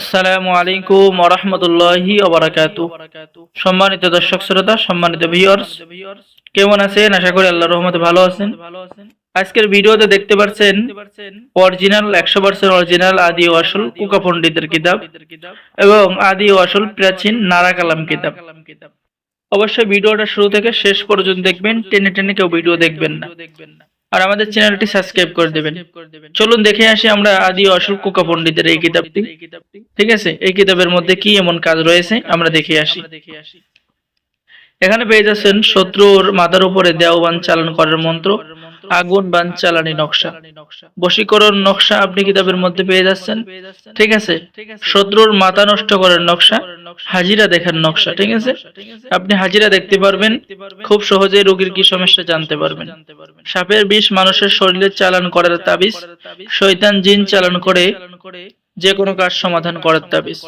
আসসালামু আলাইকুম ওরহমতুল্লাহি ওবরাকাতু সম্মানিত দর্শক শ্রোতা, সম্মানিত ভিউয়ার্স কেমন আছেন? আশা করি আল্লাহর রহমতে ভালো আছেন। আজকের ভিডিওতে দেখতে পাচ্ছেন অরিজিনাল, একশো পার্সেন্ট অরিজিনাল আদি ও আসল কুকা পণ্ডিতের কিতাব এবং আদি ও আসল প্রাচীন নারা কালাম কিতাব। অবশ্যই ভিডিওটা শুরু থেকে শেষ পর্যন্ত দেখবেন, টেনে টেনে কেউ ভিডিও দেখবেন না। আর আমাদের চ্যানেলটি সাবস্ক্রাইব করে দেবেন। চলুন দেখে আসি আমরা আদি অশোক কুকা পণ্ডিতের এই কিতাবটি। ঠিক আছে? এই কিতাবের মধ্যে কি এমন কাজ রয়েছে? আমরা দেখে আসি দেখে আসি। এখানে পেয়ে যাচ্ছেন শত্রুর মাথার উপরে দেওবান চালান করার মন্ত্র, আগুন বান চালানি নকশা। বশীকরণ নকশা আপনি কিতাবের মধ্যে পেয়ে যাচ্ছেন। ঠিক আছে, শত্রুর মাথা নষ্ট করার নকশা, হাজিরা দেখার নকশা, ঠিক আছে? আপনি হাজিরা দেখতে পারবেন, খুব সহজে রোগীর কি সমস্যা জানতে পারবেন। সাপের বিষ মানুষের শরীরে চালান করার তাবিজ, শয়তান জিন চালান করে যে কোনো কাজ সমাধান করার তাবিজ।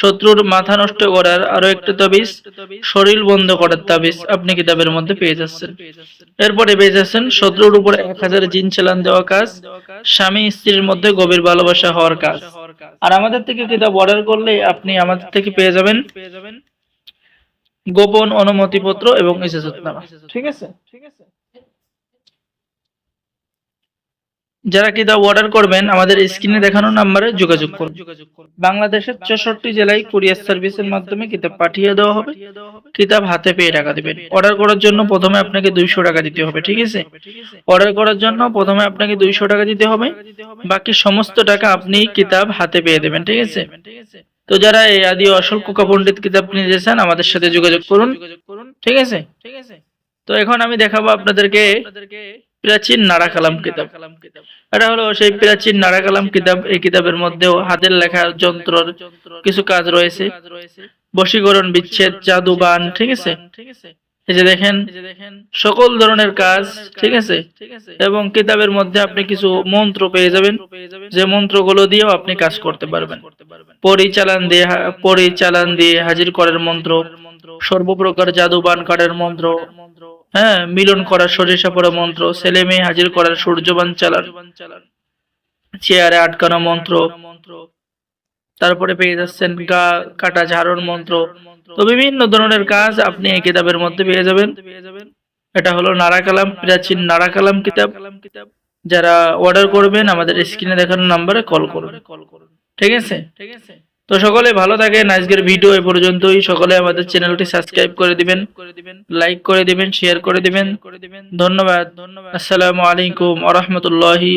শত্রুর মাথা নষ্ট করার আরও একটা তাবিজ, শরীর বন্ধ করার তাবিজ আপনি কিতাবের মধ্যে পেয়ে যাচ্ছেন। এরপরে পেয়ে যাচ্ছেন শত্রুর উপর এক হাজার জিন চালান দেওয়া কাজ, স্বামী স্ত্রীর মধ্যে গভীর ভালোবাসা হওয়ার কাজ। আর আমাদের থেকে কিতাব অর্ডার করলে আপনি আমাদের থেকে পেয়ে যাবেন গোপন অনুমতিপত্র এবং ইজাজতনামা। ঠিক আছে ঠিক আছে? যারা কিতাব অর্ডার করবেন, আমাদের স্ক্রিনে দেখানো নাম্বারে যোগাযোগ করুন। বাংলাদেশের চৌষট্টি জেলায় কুরিয়ার সার্ভিসের মাধ্যমে কিতাব পাঠিয়ে দেওয়া হবে। কিতাব হাতে পেয়ে টাকা দিবেন। অর্ডার করার জন্য প্রথমে আপনাকে দুইশো টাকা দিতে হবে, ঠিক আছে? অর্ডার করার জন্য প্রথমে আপনাকে দুইশো টাকা দিতে হবে। বাকি সমস্ত টাকা আপনি কিতাব হাতে পেয়ে দেবেন, ঠিক আছে? তো যারা এই আদি অসল কুকা পণ্ডিত কিতাব নিতে চান, আমাদের সাথে যোগাযোগ করুন ঠিক আছে ঠিক আছে? তো এখন আমি দেখাবো আপনাদেরকে প্রাচীন নারা কালাম কিতাব। এটা হলো সেই প্রাচীন নারা কালাম কিতাব। এই কিতাবের মধ্যেও হাতের লেখা যন্ত্রর কিছু কাজ রয়েছে। বশীকরণ, বিচ্ছেদ জাদু বান ঠিক আছে? এই যে দেখেন, সকল ধরনের কাজ, ঠিক আছে? এবং কিতাবের মধ্যে আপনি কিছু মন্ত্র পেয়ে যাবেন। যে মন্ত্রগুলো দিয়েও আপনি কাজ করতে পারবেন। পরিচালন দিয়ে পরিচালন দিয়ে হাজির করার মন্ত্র, সর্বপ্রকার জাদু বান করার মন্ত্র হ্যাঁ মিলন করার সরিষা পড়া মন্ত্র, ছেলে মেয়ে হাজির করার সূর্যবান চালান। চেয়ারে আটকানো মন্ত্র। তারপরে পেয়ে যাচ্ছেন গা কাটা ঝাড়ন মন্ত্র। তো বিভিন্ন ধরনের কাজ আপনি এই কিতাবের মধ্যে পেয়ে যাবেন। এটা হলো নারা কালাম, প্রাচীন নারা কালাম কিতাব। যারা অর্ডার করবেন, আমাদের স্ক্রিনে দেখানো নাম্বারে কল করুন। ঠিক আছে ঠিক আছে? তো সকলে ভালো থাকেন। আজকের ভিডিও এ পর্যন্তই। সকলে আমাদের চ্যানেলটি সাবস্ক্রাইব করে দিবেন। লাইক করে দিবেন শেয়ার করে দিবেন। ধন্যবাদ। ধন্যবাদ। আসসালামু আলাইকুম ওয়া রাহমাতুল্লাহি